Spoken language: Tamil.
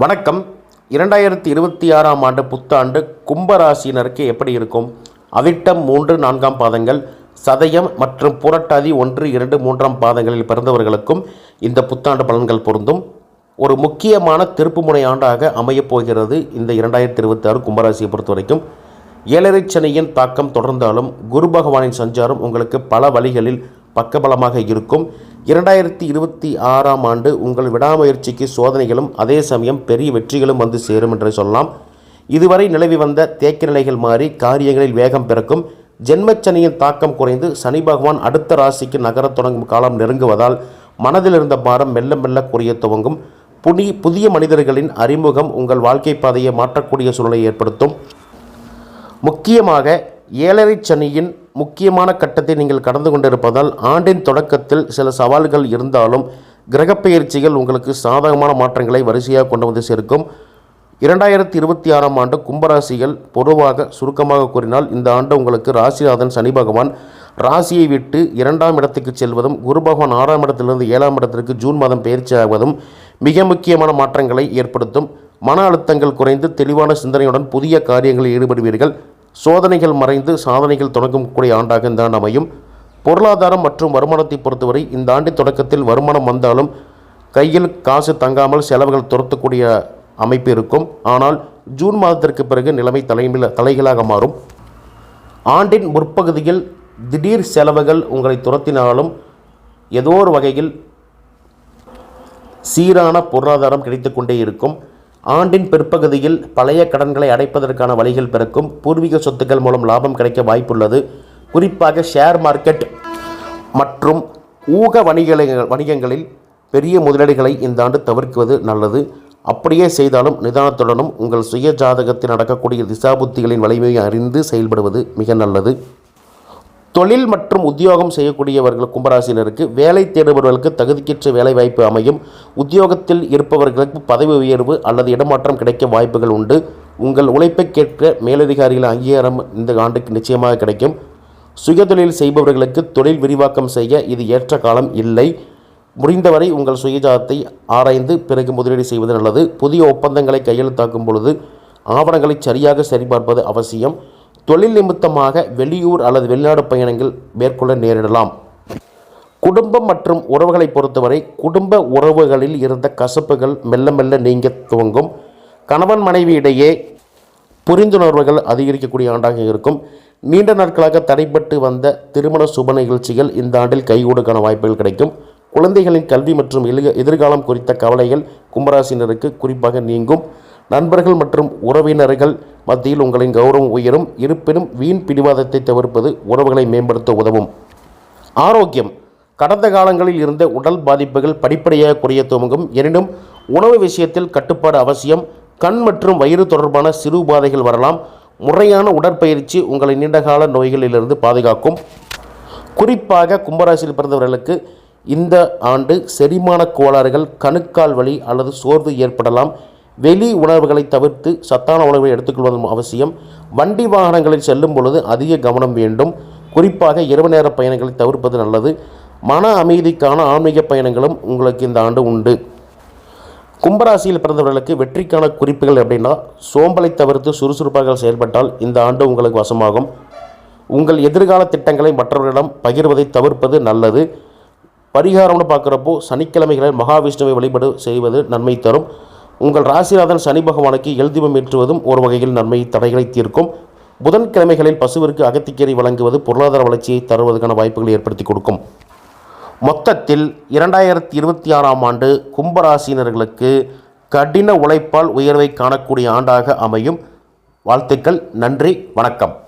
வணக்கம். இரண்டாயிரத்தி இருபத்தி ஆறாம் ஆண்டு புத்தாண்டு கும்பராசினருக்கு எப்படி இருக்கும்? அவிட்டம் மூன்று நான்காம் பாதங்கள் சதயம் மற்றும் புரட்டாதி ஒன்று இரண்டு மூன்றாம் பாதங்களில் பிறந்தவர்களுக்கும் இந்த புத்தாண்டு பலன்கள் பொருந்தும். ஒரு முக்கியமான திருப்புமுனை ஆண்டாக அமையப் போகிறது இந்த இரண்டாயிரத்தி இருபத்தி ஆறு கும்பராசியை பொறுத்த வரைக்கும் ஏழரை சனியின் தாக்கம் தொடர்ந்தாலும் குரு பகவானின் சஞ்சாரம் உங்களுக்கு பல வழிகளில் பக்கபலமாக இருக்கும். இரண்டாயிரத்தி இருபத்தி ஆறாம் ஆண்டு உங்கள் விடாமுயற்சிக்கு சோதனைகளும் அதே சமயம் பெரிய வெற்றிகளும் வந்து சேரும் என்று சொல்லலாம். இதுவரை நிலவி வந்த தேக்க நிலைகள் மாறி காரியங்களில் வேகம் பிறக்கும். ஜென்மச்சனியின் தாக்கம் குறைந்து சனி பகவான் அடுத்த ராசிக்கு நகரத் தொடங்கும் காலம் நெருங்குவதால் மனதில் இருந்த பாரம் மெல்ல மெல்ல குறைய துவங்கும். புனி புதிய மனிதர்களின் அறிமுகம் உங்கள் வாழ்க்கை பாதையை மாற்றக்கூடிய சூழலை ஏற்படுத்தும். முக்கியமாக ஏழரை சனியின் முக்கியமான கட்டத்தை நீங்கள் கடந்து கொண்டிருப்பதால் ஆண்டின் தொடக்கத்தில் சில சவால்கள் இருந்தாலும் கிரகப்பெயர்ச்சிகள் உங்களுக்கு சாதகமான மாற்றங்களை வரிசையாக கொண்டு வந்து சேர்க்கும். இரண்டாயிரத்தி இருபத்தி ஆறாம் ஆண்டு கும்பராசிகள் பொதுவாக சுருக்கமாக கூறினால் இந்த ஆண்டு உங்களுக்கு ராசிநாதன் சனி பகவான். ராசியை விட்டு இரண்டாம் இடத்துக்கு செல்வதும் குரு பகவான் ஆறாம் இடத்திலிருந்து ஏழாம் இடத்திற்கு ஜூன் மாதம் பயிற்சி ஆவதும் மிக முக்கியமான மாற்றங்களை ஏற்படுத்தும். மன அழுத்தங்கள் குறைந்து தெளிவான சிந்தனையுடன் புதிய காரியங்களில் ஈடுபடுவீர்கள். சோதனைகள் மறைந்து சாதனைகள் தொடங்கக்கூடிய ஆண்டாக இந்த ஆண்டு அமையும். பொருளாதாரம் மற்றும் வருமானத்தை பொறுத்தவரை இந்த ஆண்டின் தொடக்கத்தில் வருமானம் வந்தாலும் கையில் காசு தங்காமல் செலவுகள் துரத்தக்கூடிய அமைப்பு இருக்கும். ஆனால் ஜூன் மாதத்திற்கு பிறகு நிலைமை தலைமையில் தலைகளாக மாறும். ஆண்டின் முற்பகுதியில் திடீர் செலவுகள் உங்களை துரத்தினாலும் ஏதோ ஒரு வகையில் சீரான பொருளாதாரம் கிடைத்துக்கொண்டே இருக்கும். ஆண்டின் பிற்பகுதியில் பழைய கடன்களை அடைப்பதற்கான வழிகள் பிறக்கும் பூர்வீக சொத்துக்கள் மூலம் லாபம் கிடைக்க வாய்ப்புள்ளது. குறிப்பாக ஷேர் மார்க்கெட் மற்றும் ஊக வணிக வணிகங்களில் பெரிய முதலீடுகளை இந்த ஆண்டு தவிர்க்குவது நல்லது. அப்படியே செய்தாலும் நிதானத்துடனும் உங்கள் சுய ஜாதகத்தில் நடக்கக்கூடிய திசாபுத்திகளின் வலிமையை அறிந்து செயல்படுவது மிக நல்லது. தொழில் மற்றும் உத்தியோகம் செய்யக்கூடியவர்கள் கும்பராசினருக்கு வேலை தேடுபவர்களுக்கு தகுதிக்கேற்ற வேலை வாய்ப்பு அமையும். உத்தியோகத்தில் இருப்பவர்களுக்கு பதவி உயர்வு அல்லது இடமாற்றம் கிடைக்க வாய்ப்புகள் உண்டு. உங்கள் உழைப்பைக்கேற்ற மேலதிகாரிகள் அங்கீகாரம் இந்த ஆண்டுக்கு நிச்சயமாக கிடைக்கும். சுயதொழில் செய்பவர்களுக்கு தொழில் விரிவாக்கம் செய்ய இது ஏற்ற காலம் இல்லை. முடிந்தவரை உங்கள் சுயஜாதத்தை ஆராய்ந்து பிறகு முதலீடு செய்வது நல்லது. புதிய ஒப்பந்தங்களை கையெழுத்தாக்கும் பொழுது ஆவணங்களை சரியாக சரிபார்ப்பது அவசியம். தொழில் நிமித்தமாக வெளியூர் அல்லது வெளிநாடு பயணங்கள் மேற்கொள்ள நேரிடலாம். குடும்பம் மற்றும் உறவுகளை பொறுத்தவரை குடும்ப உறவுகளில் இருந்த கசப்புகள் மெல்ல மெல்ல நீங்க துவங்கும். கணவன் மனைவி இடையே புரிந்துணர்வுகள் அதிகரிக்கக்கூடிய ஆண்டாக இருக்கும். நீண்ட நாட்களாக தடைப்பட்டு வந்த திருமண சுப நிகழ்ச்சிகள் இந்த ஆண்டில் கைகூடுக்கான வாய்ப்புகள் கிடைக்கும். குழந்தைகளின் கல்வி மற்றும் எழுக எதிர்காலம் குறித்த கவலைகள் கும்பராசினருக்கு குறிப்பாக நீங்கும். நண்பர்கள் மற்றும் உறவினர்கள் மத்தியில் உங்களின் கௌரவம் உயரும் இருப்பினும் வீண் பிடிவாதத்தை தவிர்ப்பது உறவுகளை மேம்படுத்த உதவும். ஆரோக்கியம். கடந்த காலங்களில் இருந்த உடல் பாதிப்புகள் படிப்படியாக குறைய துவங்கும். எனினும் உணவு விஷயத்தில் கட்டுப்பாடு அவசியம். கண் மற்றும் வயிறு தொடர்பான சிறு உபாதைகள் வரலாம். முறையான உடற்பயிற்சி உங்களை நீண்டகால நோய்களிலிருந்து பாதுகாக்கும். குறிப்பாக கும்பராசியில் பிறந்தவர்களுக்கு இந்த ஆண்டு செரிமான கோளாறுகள் கணுக்கால் வலி அல்லது சோர்வு ஏற்படலாம். வெளி உணவுகளை தவிர்த்து சத்தான உணவை எடுத்துக்கொள்வதும் அவசியம். வண்டி வாகனங்களில் செல்லும் பொழுது அதிக கவனம் வேண்டும். குறிப்பாக இரவு நேர பயணங்களை தவிர்ப்பது நல்லது. மன அமைதிக்கான ஆன்மீக பயணங்களும் உங்களுக்கு இந்த ஆண்டு உண்டு. கும்பராசியில் பிறந்தவர்களுக்கு வெற்றிக்கான குறிப்புகள் எப்படின்னா சோம்பலை தவிர்த்து சுறுசுறுப்பாக செயல்பட்டால் இந்த ஆண்டு உங்களுக்கு வசமாகும். உங்கள் எதிர்கால திட்டங்களை மற்றவர்களிடம் பகிர்வதை தவிர்ப்பது நல்லது. பரிகாரம்னு பார்க்குறப்போ சனிக்கிழமைகளில் மகாவிஷ்ணுவை வழிபாடு செய்வது நன்மை தரும். உங்கள் ராசிநாதன் சனி பகவானுக்கு எழுதிபம் ஏற்றுவதும் ஒரு வகையில் நன்மை தடைகளை தீர்க்கும். புதன்கிழமைகளில் பசுவிற்கு அகத்திக்கீரை வழங்குவது பொருளாதார வளர்ச்சியை தருவதற்கான வாய்ப்புகளை ஏற்படுத்தி கொடுக்கும். மொத்தத்தில் இரண்டாயிரத்தி இருபத்தி ஆறாம் ஆண்டு கும்பராசினர்களுக்கு கடின உழைப்பால் உயர்வை காணக்கூடிய ஆண்டாக அமையும். வாழ்த்துக்கள் நன்றி வணக்கம்.